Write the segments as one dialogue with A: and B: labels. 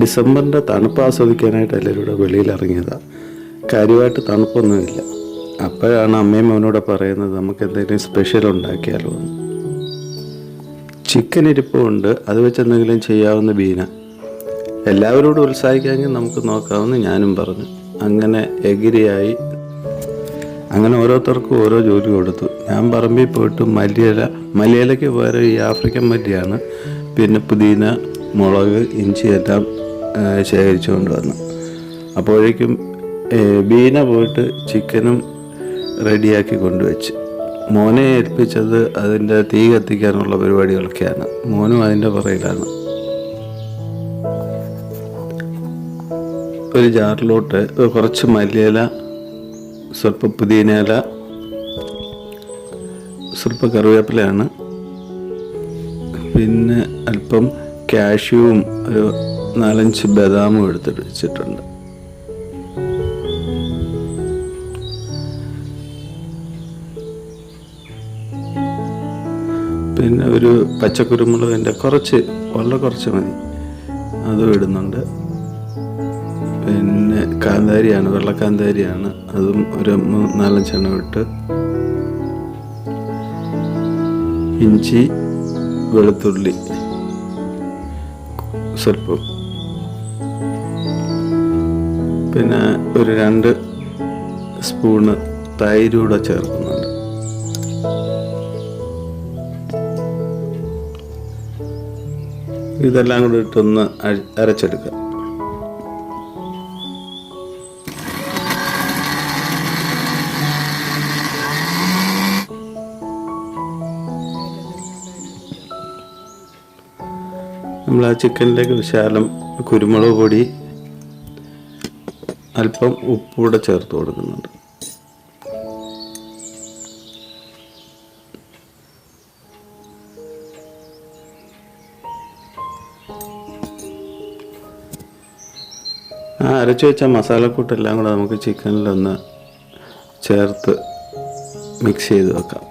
A: ഡിസംബറിന്റെ തണുപ്പ് ആസ്വദിക്കാനായിട്ട് എല്ലാവരും കൂടെ വെളിയിൽ ഇറങ്ങിയതാണ് കാര്യമായിട്ട് തണുപ്പൊന്നുമില്ല. അപ്പോഴാണ് അമ്മയും അവനോട് പറയുന്നത് നമുക്ക് എന്തെങ്കിലും സ്പെഷ്യൽ ഉണ്ടാക്കിയാലോ എന്ന്. ചിക്കൻ ഇരിപ്പുണ്ട് അത് വെച്ച് എന്തെങ്കിലും ചെയ്യാവുന്ന ബീന. എല്ലാവരോടും ഉത്സാഹിക്കാമെങ്കിൽ നമുക്ക് നോക്കാമെന്ന് ഞാനും പറഞ്ഞു. അങ്ങനെ എഗിരിയായി അങ്ങനെ ഓരോരുത്തർക്കും ഓരോ ജോലി കൊടുത്തു. ഞാൻ പറമ്പിൽ പോയിട്ട് മല്ലിയില മല്ലിയിലയ്ക്ക് പകരം ഈ ആഫ്രിക്കൻ മല്ലിയാണ്. പിന്നെ പുതിന മുളക് ഇഞ്ചി എല്ലാം ശേഖരിച്ചു കൊണ്ടുവന്നു അപ്പോഴേക്കും ബീന പോയിട്ട് ചിക്കനും റെഡിയാക്കി കൊണ്ടുവച്ച്. മോനെ ഏൽപ്പിച്ചത് അതിന്റെ തീ കത്തിക്കാനുള്ള പരിപാടികളൊക്കെയാണ്. മോനും അതിന്റെ പുറയിലാണ് ഒരു ജാറിലോട്ട് കുറച്ച് മല്ലിയില സ്വല്പം പുതിനയില സ്വല്പ കറിവേപ്പിലയാണ് പിന്നെ അല്പം കാഷ്യൂവും ഒരു നാലഞ്ച് ബദാമും എടുത്തിട്ട് വെച്ചിട്ടുണ്ട് പിന്നെ ഒരു പച്ചക്കുരുമുളകിന്റെ കുറച്ച് വളരെ കുറച്ച് മതി. അതും ഇടുന്നുണ്ട്. പിന്നെ കാന്താരിയാണ് വെള്ളക്കാന്താരിയാണ്. അതും ഒരു നാലഞ്ച് നാലഞ്ചെണ്ണം ഇട്ട്. ഇഞ്ചി വെളുത്തുള്ളി സ്വല്പം. പിന്നെ ഒരു രണ്ട് സ്പൂണ് തൈരൂടെ ചേർക്കുന്നുണ്ട്. ഇതെല്ലാം കൂടി ഇട്ടൊന്ന് അഴ- നമ്മൾ ആ ചിക്കനിലേക്ക് വിശാലം കുരുമുളക് പൊടി അല്പം ഉപ്പൂടെ ചേർത്ത് കൊടുക്കുന്നുണ്ട്. ആ അരച്ചു വെച്ച മസാലക്കൂട്ടെല്ലാം കൂടെ നമുക്ക് ചിക്കനിലൊന്ന് ചേർത്ത് മിക്സ് ചെയ്ത് വെക്കാം.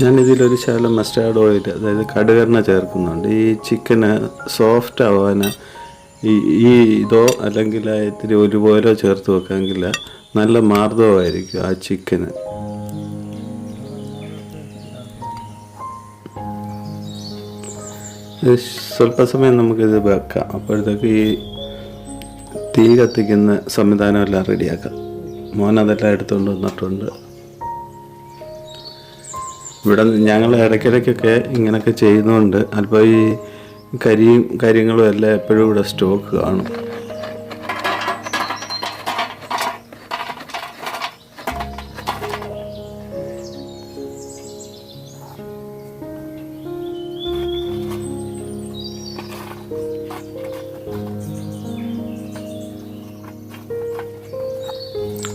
A: ഞാൻ ഇതിലൊരു ശകലം മസ്റ്റാർഡ് ഓയിൽ അതായത് കടുകെണ്ണ ചേർക്കുന്നുണ്ട്. ഈ ചിക്കന് സോഫ്റ്റ് ആവാൻ ഈ ഈ ഇതോ അല്ലെങ്കിൽ ഇത്തിരി ഒരു പോലോ ചേർത്ത് വെക്കാമെങ്കിൽ നല്ല മാർദ്ദവമായിരിക്കും ആ ചിക്കന് സ്വല്പസമയം നമുക്കിത് വെക്കാം. അപ്പോഴത്തേക്ക് ഈ തീ കത്തിക്കുന്ന സംവിധാനം എല്ലാം റെഡിയാക്കാം മോൻ അതെല്ലാം എടുത്തുകൊണ്ട് വന്നിട്ടുണ്ട്. ഇവിടെ ഞങ്ങൾ ഇടയ്ക്കിടയ്ക്കൊക്കെ ഇങ്ങനെയൊക്കെ ചെയ്യുന്നുണ്ട്. അല്പം ഈ കരിയും കാര്യങ്ങളും എല്ലാം എപ്പോഴും ഇവിടെ സ്റ്റോക്ക് കാണും.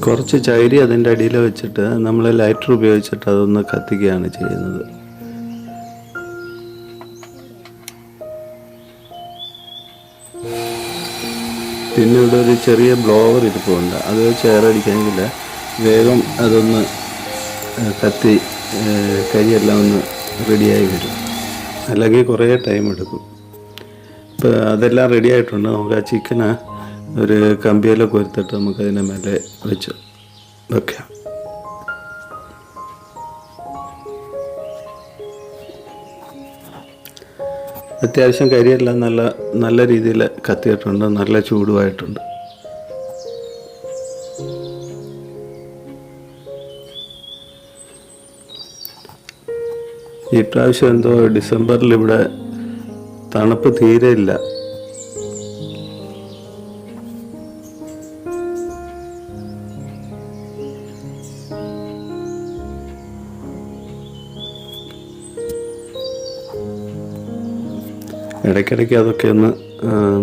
A: കുറച്ച് ചൈരി അതിന്റെ അടിയിൽ വെച്ചിട്ട് നമ്മൾ ലൈറ്റർ ഉപയോഗിച്ചിട്ട് അതൊന്ന് കത്തിക്കുകയാണ് ചെയ്യുന്നത്. പിന്നെ ഇവിടെ ഒരു ചെറിയ ബ്ലോവർ ഇരിപ്പുണ്ട്. അത് വെച്ച് എയറടിക്കാമെങ്കിൽ വേഗം അതൊന്ന് കത്തി കരിയെല്ലാം ഒന്ന് റെഡിയായി വരും. അല്ലെങ്കിൽ കുറേ ടൈം എടുക്കും. ഇപ്പോൾ അതെല്ലാം റെഡി ആയിട്ടുണ്ട്. നമുക്ക് ആ ചിക്കന് ഒരു കമ്പിയെല്ലാം ഒരുത്തിട്ട് നമുക്ക് അതിനെ മേലെ വെച്ച് വെക്കാം. അത്യാവശ്യം കരിയെല്ലാം നല്ല നല്ല രീതിയിൽ കത്തിയിട്ടുണ്ട് നല്ല ചൂടുമായിട്ടുണ്ട്. ഈ പ്രാവശ്യം എന്തോ ഡിസംബറിൽ ഇവിടെ തണുപ്പ് തീരെ ഇല്ല. ഇടയ്ക്കിടയ്ക്ക് അതൊക്കെ ഒന്ന്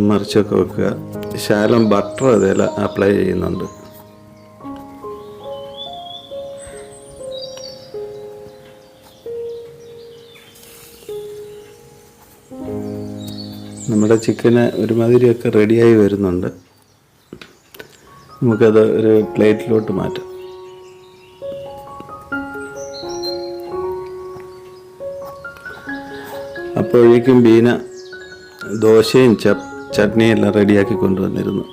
A: മറിച്ചൊക്കെ വെക്കുക. ശാലം ബട്ടർ അതേല അപ്ലൈ ചെയ്യുന്നുണ്ട്. നമ്മുടെ ചിക്കന് ഒരുമാതിരിയൊക്കെ റെഡിയായി വരുന്നുണ്ട്. നമുക്കത് ഒരു പ്ലേറ്റിലോട്ട് മാറ്റാം. അപ്പോഴേക്കും ബീന ദോശയും ചട്നിയും എല്ലാം റെഡിയാക്കി കൊണ്ടുവന്നിരുന്നു.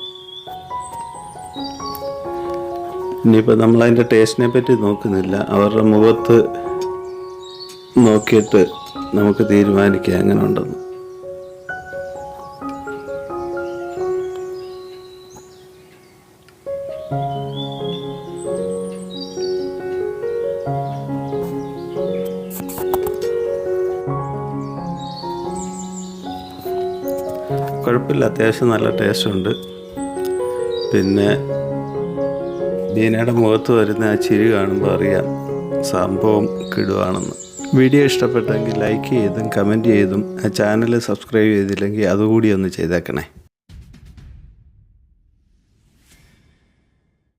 A: ഇനിയിപ്പോൾ നമ്മളതിന്റെ ടേസ്റ്റിനെ പറ്റി നോക്കുന്നില്ല. അവരുടെ മുഖത്ത് നോക്കിയിട്ട് നമുക്ക് തീരുമാനിക്കാം എങ്ങനെ ഉണ്ടെന്ന് കുഴപ്പമില്ല. അത്യാവശ്യം നല്ല ടേസ്റ്റ് ഉണ്ട്. പിന്നെ ബീനയുടെ മുഖത്ത് വരുന്ന ആ ചിരി കാണുമ്പോൾ അറിയാം സംഭവം കിടുവാണെന്ന്. വീഡിയോ ഇഷ്ടപ്പെട്ടെങ്കിൽ ലൈക്ക് ചെയ്തും കമന്റ് ചെയ്തും ആ ചാനൽ സബ്സ്ക്രൈബ് ചെയ്തില്ലെങ്കിൽ അതുകൂടി ഒന്ന് ചെയ്തേക്കണേ.